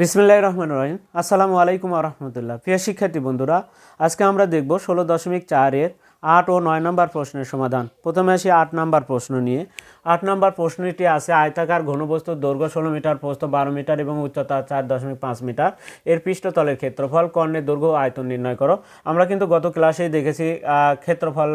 বিসমিল্লাহ রহমান রহিম। আসসালামু আলাইকুম রহমতুল্লাহ। প্রিয় শিক্ষার্থী বন্ধুরা, আজকে আমরা দেখব ষোলো দশমিক চারের আট ও নয় নম্বর প্রশ্নের সমাধান। প্রথমে আসি আট নম্বর প্রশ্ন নিয়ে। আট নম্বর প্রশ্নটি আছে আয়তাকার ঘনবস্তুর দৈর্ঘ্য ষোলো মিটার, প্রস্থ বারো মিটার এবং উচ্চতা চার দশমিক পাঁচ মিটার। এর পৃষ্ঠতলের ক্ষেত্রফল, কর্ণের দৈর্ঘ্য আয়তন নির্ণয় করো। আমরা কিন্তু গত ক্লাসেই দেখেছি ক্ষেত্রফল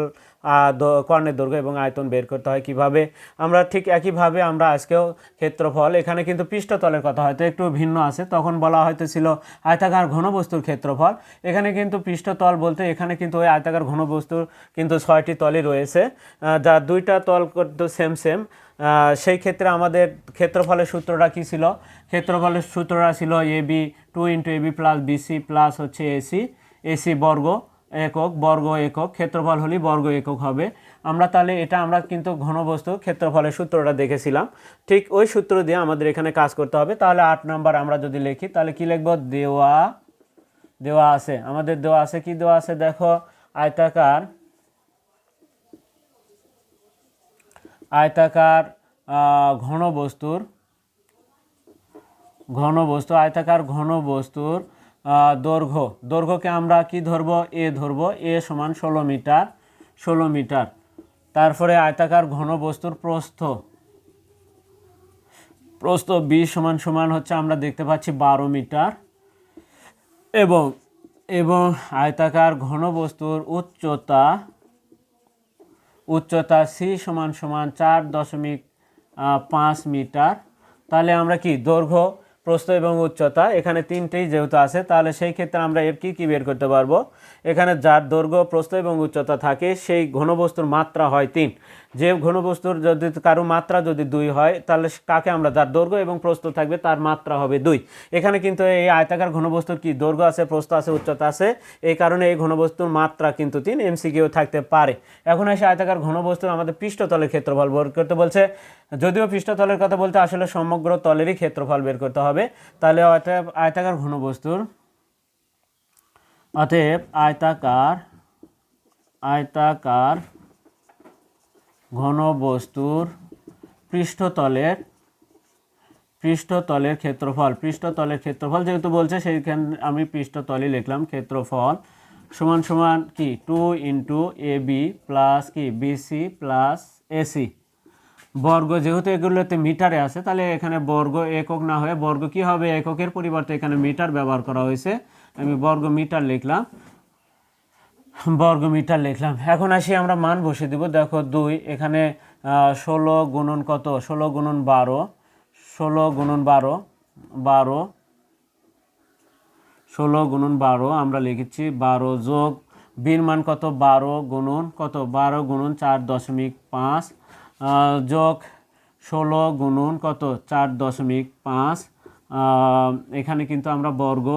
কর্ণের দৈর্ঘ্য এবং আয়তন বের করতে হয় কীভাবে? আমরা ঠিক একইভাবে আমরা আজকেও ক্ষেত্রফল, এখানে কিন্তু পৃষ্ঠতলের কথা হয়তো একটু ভিন্ন আছে, তখন বলা হয়তো ছিল আয়তাকার ঘনবস্তুর ক্ষেত্রফল। এখানে কিন্তু পৃষ্ঠতল বলতে, এখানে কিন্তু ওই আয়তাকার ঘনবস্তুর কিন্তু ছয়টি তলই রয়েছে যার দুইটা তল কিন্তু সেম সেম সেই ক্ষেত্রে আমাদের ক্ষেত্রফলের সূত্রটা কী ছিল? ক্ষেত্রফলের সূত্রটা ছিল A B two into A B plus BC plus হচ্ছে এসি এসি বর্গ। একক, বর্গ একক, ক্ষেত্রফল হলেই বর্গ একক হবে। আমরা তাহলে এটা আমরা কিন্তু ঘনবস্তু ক্ষেত্রফলের সূত্রটা দেখেছিলাম। ঠিক ওই সূত্র দিয়ে আমাদের এখানে কাজ করতে হবে। তাহলে আট নাম্বার আমরা যদি লিখি, তাহলে কি লিখব? দেওয়া দেওয়া আছে। আমাদের দেওয়া আছে কি? দেওয়া আছে দেখো, আয়তাকার আয়তাকার ঘনবস্তুর, ঘনবস্তু, আয়তাকার ঘনবস্তুর দৈর্ঘ্য। দৈর্ঘ্যকে আমরা কি ধরব? এ ধরব। এ সমান ষোলো মিটার। ষোলো মিটার। তারপরে আয়তাকার ঘন বস্তুর প্রস্থ। প্রস্থ বি সমান সমান হচ্ছে আমরা দেখতে পাচ্ছি বারো মিটার। এবং এবং আয়তাকার ঘনবস্তুর উচ্চতা উচ্চতা সি সমান সমান চার দশমিক পাঁচ মিটার। তাহলে আমরা কি দৈর্ঘ্য প্রস্থ এবং উচ্চতা এখানে তিনটেই যেহেতু আছে, তাহলে সেই ক্ষেত্রে আমরা এর কী কী বের করতে পারব? এখানে যার দৈর্ঘ্য, প্রস্থ এবং উচ্চতা থাকে, সেই ঘনবস্তুর মাত্রা হয় তিন। যে ঘনবস্তুর যদি কারও মাত্রা যদি দুই হয়, তাহলে কাকে আমরা, যার দৈর্ঘ্য এবং প্রস্থ থাকবে, তার মাত্রা হবে দুই। এখানে কিন্তু এই আয়তাকার ঘনবস্তুর কি দৈর্ঘ্য আছে, প্রস্থ আছে, উচ্চতা আছে, এই কারণে এই ঘনবস্তুর মাত্রা কিন্তু তিন এমসিকিউ থাকতে পারে। এখন এসে আয়তাকার ঘনবস্তুর আমাদের পৃষ্ঠতলের ক্ষেত্রফল বের করতে বলছে। যদিও পৃষ্ঠতলের কথা বলতে আসলে সমগ্র তলেরই ক্ষেত্রফল বের করতে হবে, তাহলে অতএব আয়তাকার ঘনবস্তুর, অতএব আয়তাকার আয়তাকার ঘনবস্তুর পৃষ্ঠতলের পৃষ্ঠতলের ক্ষেত্রফল। পৃষ্ঠতলের ক্ষেত্রফল যেহেতু বলছে, সেইখানে আমি পৃষ্ঠতলই লিখলাম, ক্ষেত্রফল সমান সমান কি? Two into A B plus কি? বিসি প্লাস এসি বর্গ যেহেতু এগুলোতে মিটারে আছে, তাহলে এখানে বর্গ একক না হয়ে বর্গ কি হবে? এককের পরিবর্তে এখানে মিটার ব্যবহার করা হয়েছে। আমি বর্গ মিটার লিখলাম। বর্গ মিটার লিখলাম। এখন আসি আমরা মান বসিয়ে দিব। দেখো দুই, এখানে ষোলো গুণন কত? ষোলো গুণন বারো। ষোলো গুণন বারো বারো। ষোলো গুণন বারো, আমরা লিখেছি বারো যোগ, বীর মান কত? বারো গুণন কত? বারো গুণন চার দশমিক পাঁচ যোগ ষোলো গুণন কত? চার দশমিক পাঁচ এখানে কিন্তু আমরা বর্গ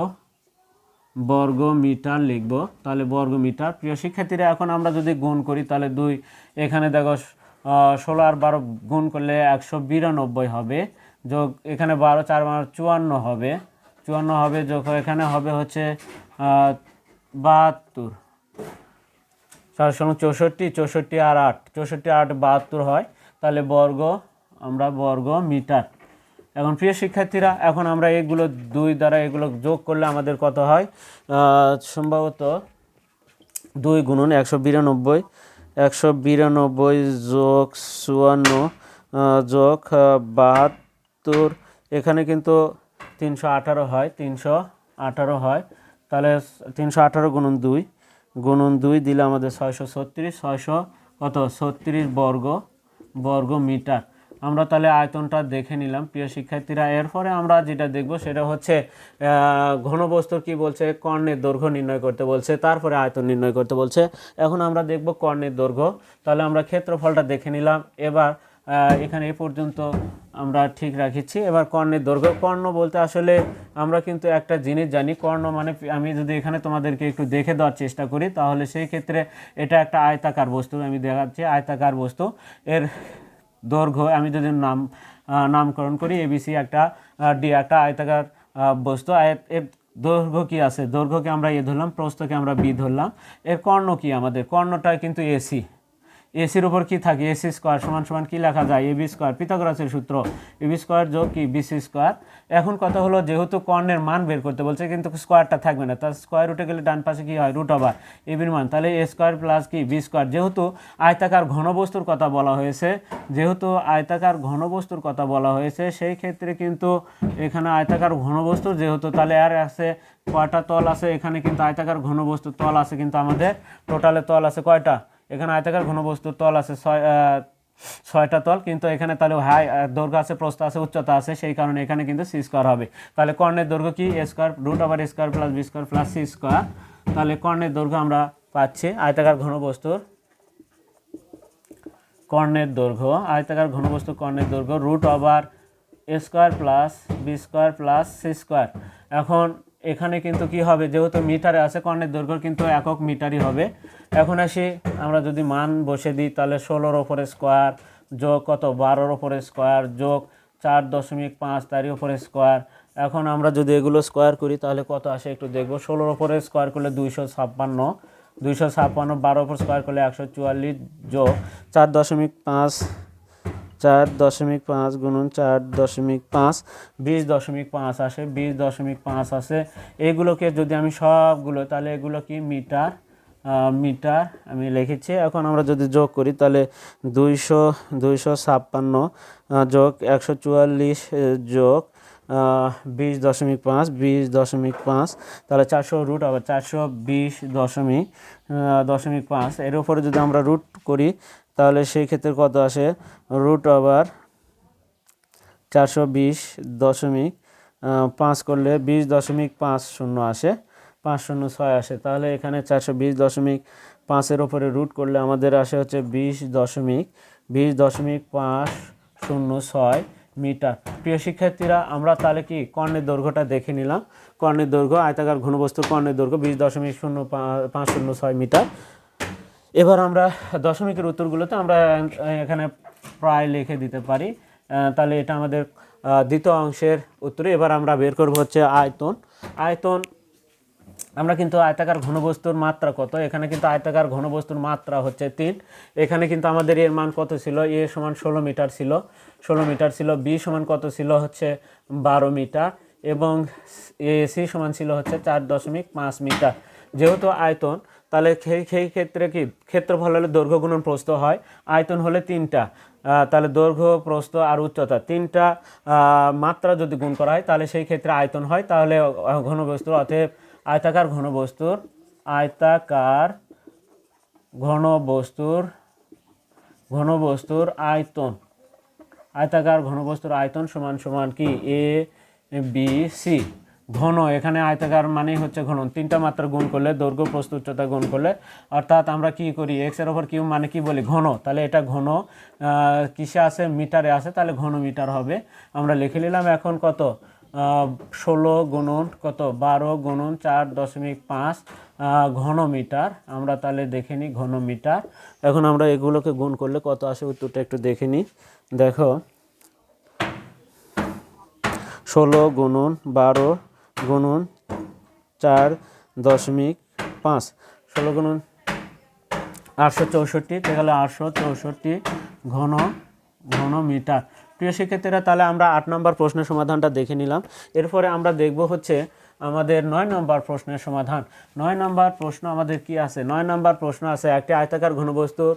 বর্গ মিটার লিখব। তাহলে বর্গ মিটার প্রিয় শিক্ষার্থীরা, এখন আমরা যদি গুণ করি, তাহলে দুই, এখানে দেখো ষোলো আর বারো গুণ করলে একশো বিরানব্বই হবে। যোগ, এখানে বারো, চার বারো চুয়ান্ন হবে। চুয়ান্ন হবে, যোগ, এখানে হবে হচ্ছে বাহাত্তর। চার সঙ্গে চৌষট্টি চৌষট্টি আর আট। চৌষট্টি আট বাহাত্তর হয়। তাহলে বর্গ, আমরা বর্গ মিটার এখন প্রিয় শিক্ষার্থীরা, এখন আমরা এগুলো দুই দ্বারা এগুলো যোগ করলে আমাদের কত হয়? সম্ভবত দুই গুণন একশো বিরানব্বই। একশো বিরানব্বই যোগ চুয়ান্ন যোগ বাহাত্তর। এখানে কিন্তু তিনশো আঠারো হয়, তিনশো আঠারো হয়। তাহলে তিনশো আঠারো গুণন দুই গুণন দুই দিলে আমাদের ছয়শো ছত্রিশ, ছয়শো কত? ছত্রিশ বর্গ বর্গ মিটার আমরা তাহলে আয়তনটা দেখে নিলাম, প্রিয় শিক্ষার্থীরা। এরপরে আমরা যেটা দেখব সেটা হচ্ছে ঘনবস্তুর কি বলছে? কর্ণের দৈর্ঘ্য নির্ণয় করতে বলছে, তারপরে আয়তন নির্ণয় করতে বলছে। এখন আমরা দেখব কর্ণের দৈর্ঘ্য। তাহলে আমরা ক্ষেত্রফলটা দেখে নিলাম। এবার এখানে এ পর্যন্ত আমরা ঠিক রাখিছি এবার কর্ণের দৈর্ঘ্য। কর্ণ বলতে আসলে আমরা কিন্তু একটা জিনিস জানি। কর্ণ মানে আমি যদি এখানে তোমাদেরকে একটু দেখে দেওয়ার চেষ্টা করি, তাহলে সেই ক্ষেত্রে এটা একটা আয়তাকার বস্তু আমি দেখাচ্ছি, আয়তাকার বস্তু। এর দৈর্ঘ্য আমি যদি নাম নামকরণ করি। এবিসি একটা ডি একটা আয়তাকার বস্তু। এর দৈর্ঘ্য কী আছে? দৈর্ঘ্যকে আমরা এ ধরলাম প্রস্তকে আমরা বি ধরলাম। এর কর্ণ কি আমাদের? কর্ণটা কিন্তু এসি এসির উপর কি থাকে? এসি স্কোয়ার সমান সমান কি লেখা যায়? এবি স্কোয়ার পিথাগোরাসের সূত্র। এবি স্কোয়ার যোগ কি? বিসি স্কোয়ার এখন কথা হলো যেহেতু কর্ণের মান বের করতে বলছে, কিন্তু স্কোয়ারটা থাকবে না। তার স্কোয়ার রুটে গেলে ডান পাশে কি হয়? রুট ওভার এবির মান। তাহলে এ স্কোয়ার প্লাস কি? বি স্কোয়ার যেহেতু আয়তাকার ঘনবস্তুর কথা বলা হয়েছে, যেহেতু আয়তাকার ঘনবস্তুর কথা বলা হয়েছে, সেই ক্ষেত্রে কিন্তু এখানে আয়তাকার ঘনবস্তুর যেহেতু, তাহলে আর আছে কয়টা তল আছে? এখানে কিন্তু আয়তাকার ঘনবস্তুর তল আছে, কিন্তু আমাদের টোটালে তল আছে কয়টা? এখানে আয়তাকার ঘনবস্তুর তল আছে ছয় ছয়টা তল, কিন্তু এখানে তাহলে হাই দৈর্ঘ্য আছে, প্রস্থ আছে, উচ্চতা আছে, সেই কারণে এখানে কিন্তু সি স্কোয়ার হবে। তাহলে কর্ণের দৈর্ঘ্য কি? A square root over square plus B square plus C square তাহলে কর্ণের দৈর্ঘ্য আমরা পাচ্ছি আয়তাকার ঘনবস্তুর কর্ণের দৈর্ঘ্য, আয়তাকার ঘনবস্তু কর্ণের দৈর্ঘ্য root over A square plus B square plus C square এখন এখানে কিন্তু কি হবে? যেহেতু মিটারে আছে, কর্ণের দৈর্ঘ্য কিন্তু একক মিটারই হবে। এখন আসি, আমরা যদি মান বসে দিই, তাহলে ষোলোর ওপরে স্কোয়ার যোগ কত? বারোর ওপরে স্কোয়ার যোগ চার দশমিক পাঁচ, তারই ওপরে স্কোয়ার এখন আমরা যদি এগুলো স্কোয়ার করি, তাহলে কত আসে? একটু দেখব। ষোলোর ওপরে স্কোয়ার করলে দুইশো ছাপ্পান্ন। দুইশো ছাপ্পান্ন বারো ওপর স্কোয়ার করলে একশো চুয়াল্লিশ যোগ চার দশমিক পাঁচ চার দশমিক পাঁচ গুণন চার দশমিক পাঁচ, বিশ দশমিক পাঁচ আসে, বিশ দশমিক পাঁচ আসে। এগুলোকে যদি আমি সবগুলো, তাহলে এগুলো কি? মিটার মিটার আমি লিখেছি। এখন আমরা যদি যোগ করি, তাহলে দুইশো দুইশো ছাপ্পান্ন যোগ একশো চুয়াল্লিশ যোগ বিশ দশমিক পাঁচ, বিশ দশমিক পাঁচ, তাহলে চারশো রুট আবার চারশো বিশ দশমিক দশমিক পাঁচ। এর উপরে যদি আমরা রুট করি তাহলে সেই ক্ষেত্রে কত আসে? রুট ওভার চারশো বিশ দশমিক পাঁচ করলে বিশ দশমিক পাঁচ শূন্য আসে, পাঁচ শূন্য ছয় আসে। তাহলে এখানে চারশো বিশ দশমিক পাঁচের ওপরে রুট করলে আমাদের আসে হচ্ছে বিশ দশমিক বিশ দশমিক পাঁচ শূন্য ছয় মিটার। প্রিয় শিক্ষার্থীরা, আমরা তাহলে কি কর্ণের দৈর্ঘ্যটা দেখে নিলাম। কর্ণের দৈর্ঘ্য, আয়তাকার ঘনবস্তু কর্ণের দৈর্ঘ্য বিশ দশমিক শূন্য পাঁচ শূন্য ছয় মিটার। এবার আমরা দশমিকের উত্তরগুলোতে আমরা এখানে প্রায় লিখে দিতে পারি। তাহলে এটা আমাদের দ্বিতীয় অংশের উত্তরে এবার আমরা বের করব হচ্ছে আয়তন। আয়তন, আমরা কিন্তু আয়তাকার ঘনবস্তুর মাত্রা কত? এখানে কিন্তু আয়তাকার ঘনবস্তুর মাত্রা হচ্ছে তিন। এখানে কিন্তু আমাদের এর মান কত ছিল? এ সমান ষোলো মিটার ছিল। ষোলো মিটার ছিল, বি সমান কত ছিল? হচ্ছে বারো মিটার। এবং এ সি সমান ছিল হচ্ছে চার দশমিক পাঁচ মিটার। যেহেতু আয়তন তাহলে সেই সেই ক্ষেত্রে কি? ক্ষেত্রফল হলে দৈর্ঘ্য গুণন প্রস্থ হয়। আয়তন হলে তিনটা। তাহলে দৈর্ঘ্য, প্রস্থ আর উচ্চতা। তিনটা মাত্রা যদি গুণ করা হয়, তাহলে সেই ক্ষেত্রে আয়তন হয়। তাহলে ঘনবস্তুর অতএব আয়তাকার ঘনবস্তুর আয়তাকার ঘনবস্তুর ঘনবস্তুর আয়তন। আয়তাকার ঘনবস্তুর আয়তন সমান সমান কি? এ বি সি ঘন, এখানে আয়তাকার মানেই হচ্ছে ঘন। তিনটা মাত্রা গুণ করলে, দৈর্ঘ্য প্রস্থ উচ্চতা গুণ করলে, অর্থাৎ আমরা কি করি এক্সের ওপর কিউ মানে কি বলি? ঘন। তাহলে এটা ঘন কিসে আছে মিটারে আছে তাহলে ঘন মিটার হবে। আমরা লিখে নিলাম এখন কত? ষোলো গুণন কত? বারো গুণন চার দশমিক পাঁচ ঘন মিটার। আমরা তাহলে দেখে নিই ঘন মিটার। এখন আমরা এগুলোকে গুণ করলে কত আসে? উত্তরটা একটু দেখে নিই। দেখো, ষোলো গুণন বারো গুণন চার দশমিক পাঁচ। ষোলো গুণন আটশো চৌষট্টি, তাহলে আটশো চৌষট্টি ঘন ঘন মিটার। প্রিয় শিক্ষার্থীরা, তাহলে আমরা আট নম্বর প্রশ্নের সমাধানটা দেখে নিলাম। এরপরে আমরা দেখব হচ্ছে আমাদের নয় নম্বর প্রশ্নের সমাধান। নয় নম্বর প্রশ্ন আমাদের কি আছে? নয় নম্বর প্রশ্ন আছে, একটি আয়তাকার ঘনবস্তুর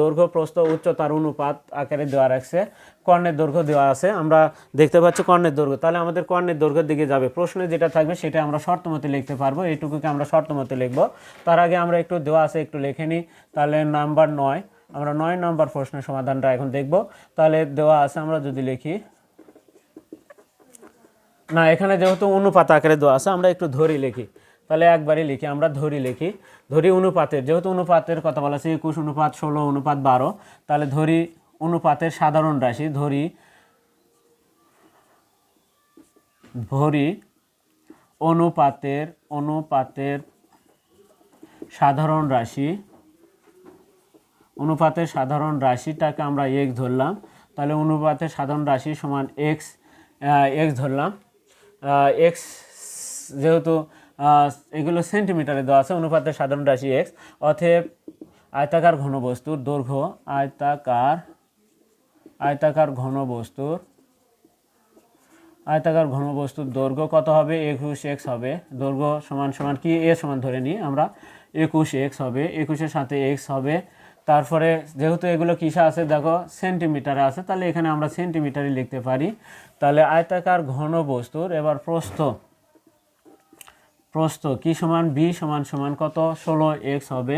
দৈর্ঘ্য, প্রস্থ, উচ্চতার অনুপাত আকারে দেওয়া রাখছে কর্ণের দৈর্ঘ্য দেওয়া আছে। আমরা দেখতে পাচ্ছি কর্ণের দৈর্ঘ্য। তাহলে আমাদের কর্ণের দৈর্ঘ্যের দিকে যাবে। প্রশ্নে যেটা থাকবে সেটা আমরা শর্ত মতে লিখতে পারব। এইটুকুকে আমরা শর্ত মতে লিখব। তার আগে আমরা একটু দেওয়া আছে, একটু লিখে নিই। তাহলে নাম্বার নয়। আমরা নয় নম্বর প্রশ্নের সমাধানটা এখন দেখব। তাহলে দেওয়া আছে, আমরা যদি লিখি না, এখানে যেহেতু অনুপাত আকারে দেওয়া আছে, আমরা একটু ধরি লিখি। তাহলে একবারই লিখি, আমরা ধরি লিখি। ধরি অনুপাতের, যেহেতু অনুপাতের কথা বলা আছে, একুশ অনুপাত, ষোলো অনুপাত, বারো। তাহলে ধরি অনুপাতের সাধারণ রাশি, ধরি ধরি অনুপাতের অনুপাতের সাধারণ রাশি, অনুপাতের সাধারণ রাশিটাকে আমরা এক্স ধরলাম। তাহলে অনুপাতের সাধারণ রাশি সমান এক্স এক্স ধরলাম। এক্স যেহেতু এগুলো সেন্টিমিটারে দেওয়া আছে, অনুপাতের সাধারণ রাশি এক্স অতএব আয়তাকার ঘনবস্তুর দৈর্ঘ্য, আয়তাকার আয়তাকার ঘনবস্তুর আয়তাকার ঘনবস্তুর দৈর্ঘ্য কত হবে? একুশ এক্স হবে। দৈর্ঘ্য সমান সমান কি? এ সমান ধরে নিই আমরা। একুশ এক্স হবে। একুশের সাথে এক্স হবে। তারপরে যেহেতু এগুলো কিসে আছে, দেখো সেন্টিমিটারে আছে, তাহলে এখানে আমরা সেন্টিমিটারে লিখতে পারি। তাহলে আয়তাকার ঘন বস্তুর, এবার প্রস্থ। প্রস্থ, কি সমান বি সমান সমান কত? ষোলো এক্স হবে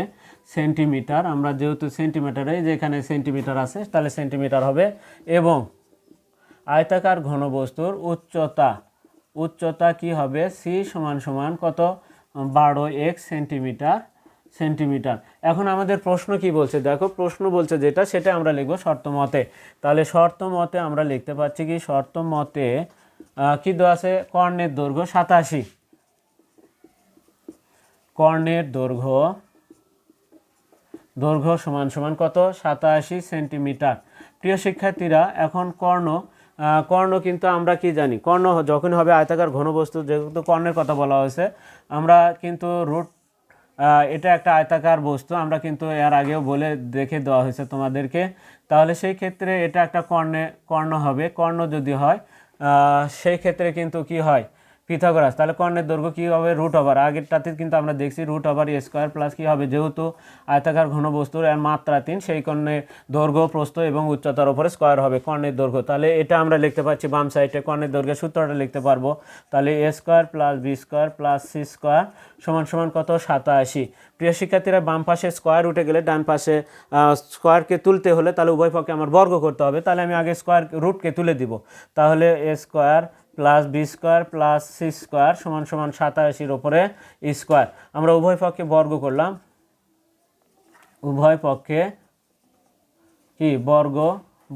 সেন্টিমিটার আমরা যেহেতু সেন্টিমিটারে যেখানে সেন্টিমিটার আছে, তাহলে সেন্টিমিটার হবে। এবং আয়তাকার ঘনবস্তুর উচ্চতা উচ্চতা কি হবে? সি সমান সমান কত? বারো এক্স সেন্টিমিটার সেন্টিমিটার। এখন আমাদের প্রশ্ন কি বলছে? দেখো, প্রশ্ন বলছে যেটা, সেটা আমরা লিখব শর্ত মতে। তাহলে শর্ত মতে আমরা লিখতে পারছি কি, শর্ত মতে কি দেওয়া আছে? কর্ণের দৈর্ঘ্য সাতাশি। কর্ণের দৈর্ঘ্য দৈর্ঘ্য সমান সমান কত? সাতাশি সেন্টিমিটার। প্রিয় শিক্ষার্থীরা, এখন কর্ণ কর্ণ কিন্তু আমরা কি জানি? কর্ণ হ- যখন হবে আয়তাকার ঘনবস্তু, যেহেতু কর্ণের কথা বলা হয়েছে, আমরা কিন্তু রুট এটা একটা আয়তাকার বস্তু, আমরা কিন্তু এর আগেও বলে দেখে দেওয়া হয়েছে তোমাদেরকে। তাহলে সেই ক্ষেত্রে এটা একটা কর্ণে কর্ণ হবে, কর্ণ যদি হয় সেই ক্ষেত্রে কিন্তু কি হয়? পিথাগোরাস। তাহলে কর্ণের দৈর্ঘ্য কী হবে? রুট ওভার আগেরটাতে কিন্তু আমরা দেখছি রুট ওভার স্কোয়ার প্লাস কী হবে? যেহেতু আয়তাকার ঘনবস্তুর এর মাত্রা তিন, সেই কর্ণের দৈর্ঘ্য, প্রস্থ এবং উচ্চতার উপরে স্কোয়ার হবে কর্ণের দৈর্ঘ্য। তাহলে এটা আমরা লিখতে পাচ্ছি বাম সাইডে কর্ণের দৈর্ঘ্যের সূত্রটা লিখতে পারব। তাহলে A square plus B square plus C square সমান সমান কত? সাতাশি। প্রিয় শিক্ষার্থীরা, বাম পাশে স্কোয়ার উঠে গেলে ডান পাশে স্কোয়ারকে তুলতে হলে তাহলে উভয় পক্ষে আমার বর্গ করতে হবে। তাহলে আমি আগে স্কোয়ার রুটকে তুলে দিব। তাহলে A square plus B square plus C square সমান সমান সাতাশির ওপরে স্কোয়ার। আমরা উভয় পক্ষে বর্গ করলাম। উভয় পক্ষে কি? বর্গ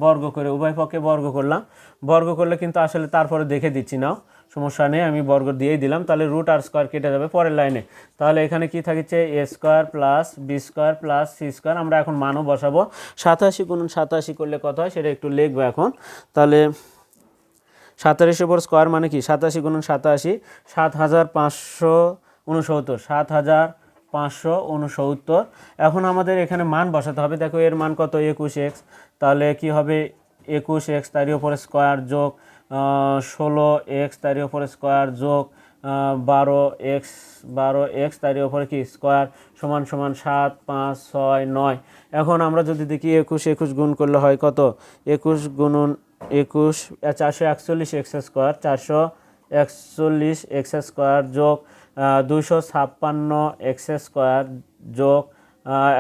বর্গ করে উভয় পক্ষে বর্গ করলাম। বর্গ করলে কিন্তু আসলে তারপরে দেখে দিচ্ছি নাও। সমস্যা নেই, আমি বর্গ দিয়েই দিলাম। তাহলে রুট আর স্কোয়ার কেটে যাবে পরের লাইনে। তাহলে এখানে কি থাকছে A square plus B square plus C square. আমরা এখন মানও বসাবো। সাতাশি গুণন সাতাশি করলে কত হয়? সেটা একটু লিখব এখন। তাহলে সাতাশির উপর স্কোয়ার মানে কি? সাতাশি গুণন সাতাশি, সাত হাজার পাঁচশো উনসত্তর, সাত হাজার পাঁচশো উনসত্তর। এখন আমাদের এখানে মান বসাতে হবে। দেখো, এর মান কত? একুশ এক্স। তাহলে কি হবে? একুশ এক্স তারই উপরে স্কোয়ার যোগ ষোলো এক্স তারই উপরে স্কোয়ার যোগ বারো এক্স বারো এক্স তারই উপরে কি? স্কোয়ার সমান সমান সাত, পাঁচ, ছয়, নয়। এখন আমরা যদি দেখি একুশ একুশ গুণ করলে হয় কত? একুশ গুণন একুশ চারশো একচল্লিশ এক্স স্কোয়ার, চারশো একচল্লিশ এক্স স্কোয়ার যোগ দুশো ছাপ্পান্ন এক্স স্কোয়ার যোগ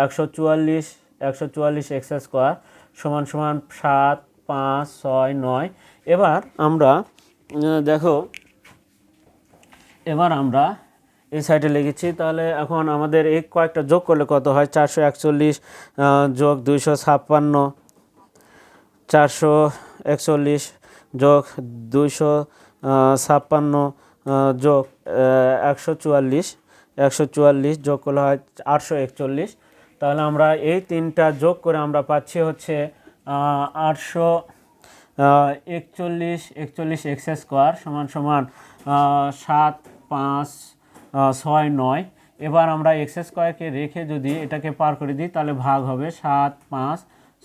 একশো চুয়াল্লিশ একশো চুয়াল্লিশ এক্স স্কোয়ার সমান সমান সাত, পাঁচ, ছয়, নয়। এবার আমরা দেখো এবার আমরা এই সাইডে লিখেছি, তাহলে এখন আমাদের এই কয়েকটা যোগ করলে কত হয়? চারশো একচল্লিশ যোগ দুইশো ছাপ্পান্ন, চারশো একচল্লিশ, যোগ দুইশো ছাপ্পান্ন যোগ একশো চুয়াল্লিশ একশো চুয়াল্লিশ যোগ করলে হয় আটশো একচল্লিশ। তাহলে আমরা এই তিনটা যোগ করে আমরা পাচ্ছি হচ্ছে আটশো একচল্লিশ একচল্লিশ এক্স স্কোয়ার সমান সমান সাত পাঁচ ছয়, নয়। এবার আমরা এক্স স্কোয়ারকে রেখে যদি এটাকে পার করে দিই, তাহলে ভাগ হবে সাত, পাঁচ,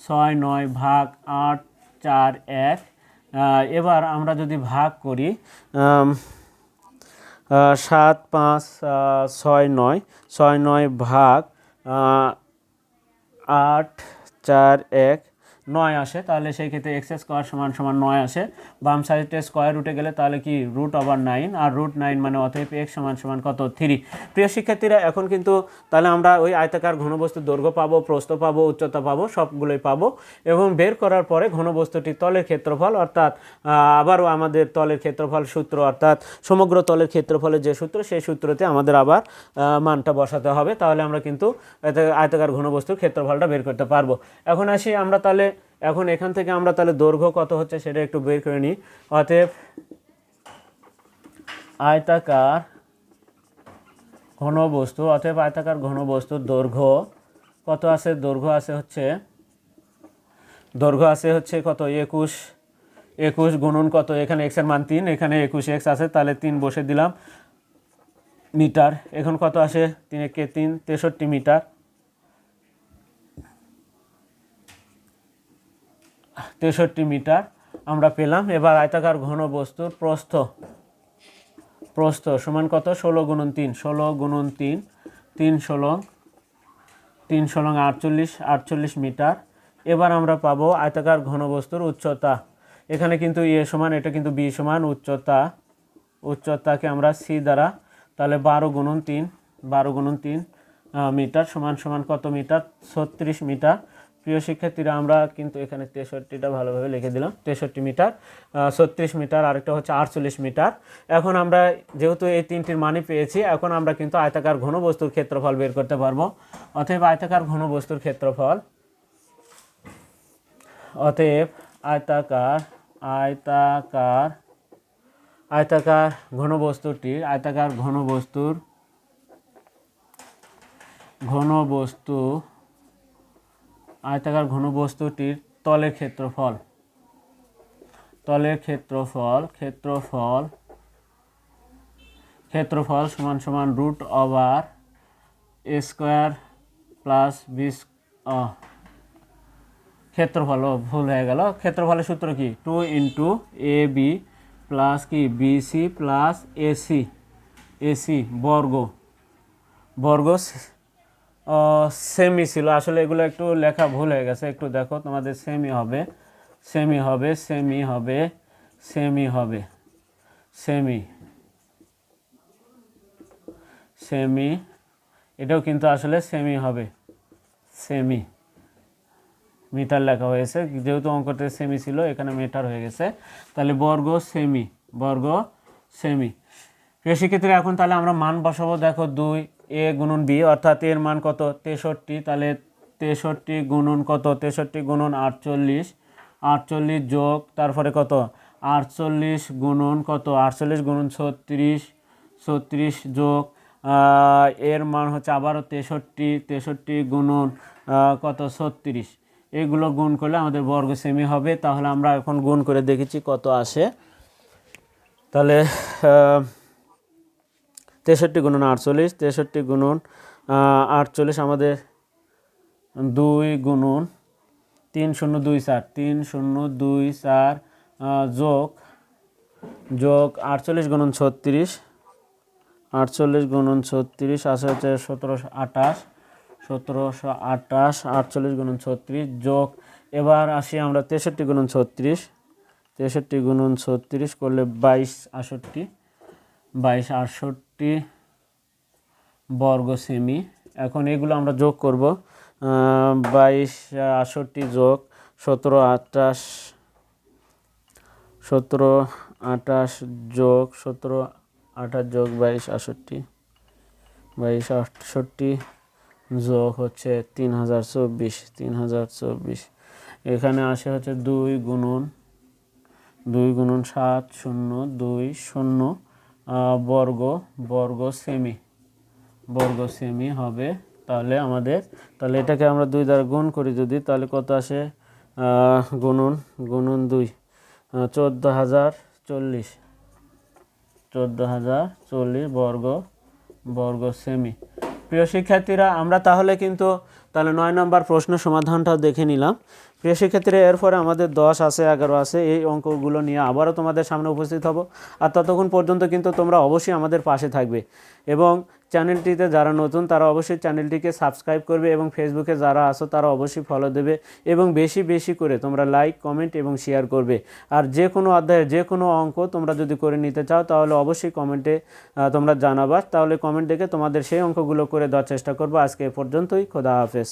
ছয়, নয় ভাগ আট, চার, এক। এবার আমরা যদি ভাগ করি সাত, পাঁচ ছয়, নয় ছয়, নয় ভাগ আট, চার, এক নয় আসে, তাহলে সেই ক্ষেত্রে এক্স স্কোয়ার সমান সমান নয় আসে। বাম সাইডে স্কোয়ার রুটে গেলে তাহলে কি রুট ওভার নাইন আর রুট নাইন মানে অতএব এক্স সমান সমান কত? থ্রি প্রিয় শিক্ষার্থীরা, এখন কিন্তু তাহলে আমরা ওই আয়তাকার ঘনবস্তুর দৈর্ঘ্য পাবো, প্রস্থ পাবো, উচ্চতা পাবো, সবগুলোই পাবো এবং বের করার পরে ঘনবস্তুটির তলের ক্ষেত্রফল অর্থাৎ আবারও আমাদের তলের ক্ষেত্রফল সূত্র অর্থাৎ সমগ্র তলের ক্ষেত্রফলের যে সূত্র, সেই সূত্রতে আমাদের আবার মানটা বসাতে হবে। তাহলে আমরা কিন্তু আয়তা- আয়তাকার ঘনবস্তুর ক্ষেত্রফলটা বের করতে পারব। এখন আসি আমরা তাহলে এখন এখান থেকে আমরা তাহলে দৈর্ঘ্য কত হচ্ছে সেটা একটু বের করে নিই। অতএব আয়তাকার ঘনবস্তু, অতএব আয়তাকার ঘনবস্তুর দৈর্ঘ্য কত আছে? দৈর্ঘ্য আছে হচ্ছে, দৈর্ঘ্য আছে হচ্ছে কত? একুশ। একুশ গুণন কত? এখানে এক্সের মান তিন, এখানে একুশ এক্স আছে, তাহলে তিন বসে দিলাম মিটার। এখন কত আসে? তিন একে তিন, তেষট্টি মিটার। তেষট্টি মিটার আমরা পেলাম। এবার আয়তাকার ঘন বস্তুর প্রস্থ। প্রস্থ সমান কত? ষোলো গুণন তিন। ষোলো গুণন তিন। তিন ষোলো। তিন ষোলো আটচল্লিশ। আটচল্লিশ মিটার। এবার আমরা পাবো আয়তাকার ঘনবস্তুর উচ্চতা। এখানে কিন্তু এ সমান, এটা কিন্তু বি সমান উচ্চতা। উচ্চতাকে আমরা সি দ্বারা, তাহলে বারো গুণন তিন, বারো গুণন তিন মিটার সমান সমান কত মিটার? ছত্রিশ মিটার। প্রিয় শিক্ষার্থীরা, আমরা কিন্তু এখানে তেষট্টিটা ভালোভাবে লিখে দিলাম। তেষট্টি মিটার ছত্রিশ মিটার, আরেকটা হচ্ছে আটচল্লিশ মিটার। এখন আমরা যেহেতু এই তিনটির মানই পেয়েছি, এখন আমরা কিন্তু আয়তাকার ঘনবস্তুর ক্ষেত্রফল বের করতে পারব। অতএব আয়তাকার ঘনবস্তুর ক্ষেত্রফল, অতএব আয়তাকার আয়তাকার আয়তাকার ঘনবস্তুটির আয়তাকার ঘনবস্তুর ঘনবস্তু আয়তাকার ঘনবস্তুটির তলের ক্ষেত্রফল। তলের ক্ষেত্রফল ক্ষেত্রফল ক্ষেত্রফল সমান সমান root over A square plus B ক্ষেত্রফল। ভুল হয়ে গেল। ক্ষেত্রফলের সূত্র কি? Two into A B plus কি? বিসি প্লাস এসি এসি বর্গ। বর্গ সেমি ছিল। আসলে এগুলো একটু লেখা ভুল হয়ে গেছে। একটু দেখো, তোমাদের সেমি হবে। সেমি হবে সেমি হবে সেমি হবে সেমি সেমি এটাও কিন্তু আসলে সেমি হবে সেমি মিটার লেখা হয়েছে। যেহেতু অঙ্কতে সেমি ছিল, এখানে মিটার হয়ে গেছে। তাহলে বর্গ সেমি বর্গ সেমি প্রিয় শিক্ষার্থীরা এখন তাহলে আমরা মান বসাবো। দেখো দুই এ গুণন বি, অর্থাৎ এর মান কত? তেষট্টি, তাহলে তেষট্টি গুণন কত? তেষট্টি গুণন আটচল্লিশ। আটচল্লিশ যোগ, তারপরে কত? আটচল্লিশ গুণন কত? আটচল্লিশ গুণন ছত্রিশ ছত্রিশ যোগ এর মান হচ্ছে আবারও তেষট্টি তেষট্টি গুণন কত? ছত্রিশ। এগুলো গুণ করলে আমাদের বর্গ সেমি হবে, তাহলে আমরা এখন গুণ করে দেখেছি কত আসে। তাহলে তেষট্টি গুণন আটচল্লিশ, তেষট্টি গুণন আটচল্লিশ আমাদের দুই গুণন তিন শূন্য দুই চার, তিন শূন্য দুই চার যোগ যোগ আটচল্লিশ গুণন ছত্রিশ, আটচল্লিশ গুণন ছত্রিশ আসে হচ্ছে সতেরোশো আঠাশ সতেরোশো আঠাশ, আটচল্লিশ গুণন ছত্রিশ, যোগ, এবার আসি আমরা তেষট্টি গুণন ছত্রিশ, তেষট্টি গুণন ছত্রিশ করলে বাইশ আষট্টি বাইশ আটষট্টি বর্গ সেমি এখন এগুলো আমরা যোগ করব বাইশ, আটষট্টি যোগ সতেরো আটাশ সতেরো আটাশ যোগ সতেরো, আঠাশ যোগ বাইশ, আটষট্টি। বাইশ, আটষট্টি যোগ হচ্ছে তিন হাজার চব্বিশ, তিন হাজার চব্বিশ। এখানে আসে হচ্ছে দুই গুণন দুই গুণন সাত শূন্য, দুই শূন্য। বর্গ বর্গ সেমি বর্গ সেমি হবে, তাহলে আমাদের, তাহলে এটাকে আমরা দুই দ্বারা গুণ করি যদি, তাহলে কত আসে? গুণন গুণন দুই। চোদ্দ হাজার চল্লিশ। চোদ্দ হাজার চল্লিশ বর্গ বর্গ সেমি প্রিয় শিক্ষার্থীরা, আমরা তাহলে কিন্তু তাহলে নয় নম্বর প্রশ্ন সমাধানটাও দেখে নিলাম। প্রিয় শিক্ষার্থীরা এরপরে আমাদের দশ আছে, এগারো আছে, এই অঙ্কগুলো নিয়ে আবারও তোমাদের সামনে উপস্থিত হব। আর ততক্ষণ পর্যন্ত কিন্তু তোমরা অবশ্যই আমাদের পাশে থাকবে। এবং চ্যানেলটিতে যারা নতুন, তারা অবশ্যই চ্যানেলটিকে সাবস্ক্রাইব করবে এবং ফেসবুকে যারা আসো তারা অবশ্যই ফলো দেবে এবং বেশি বেশি করে তোমরা লাইক কমেন্ট এবং শেয়ার করবে। আর যে কোনো অধ্যায়ের যে কোনো অঙ্ক তোমরা যদি করে নিতে চাও, তাহলে অবশ্যই কমেন্টে তোমরা জানাবা। তাহলে কমেন্ট দেখে তোমাদের সেই অঙ্কগুলো করে দেওয়ার চেষ্টা করব। আজকে এ পর্যন্তই। খোদা হাফেজ।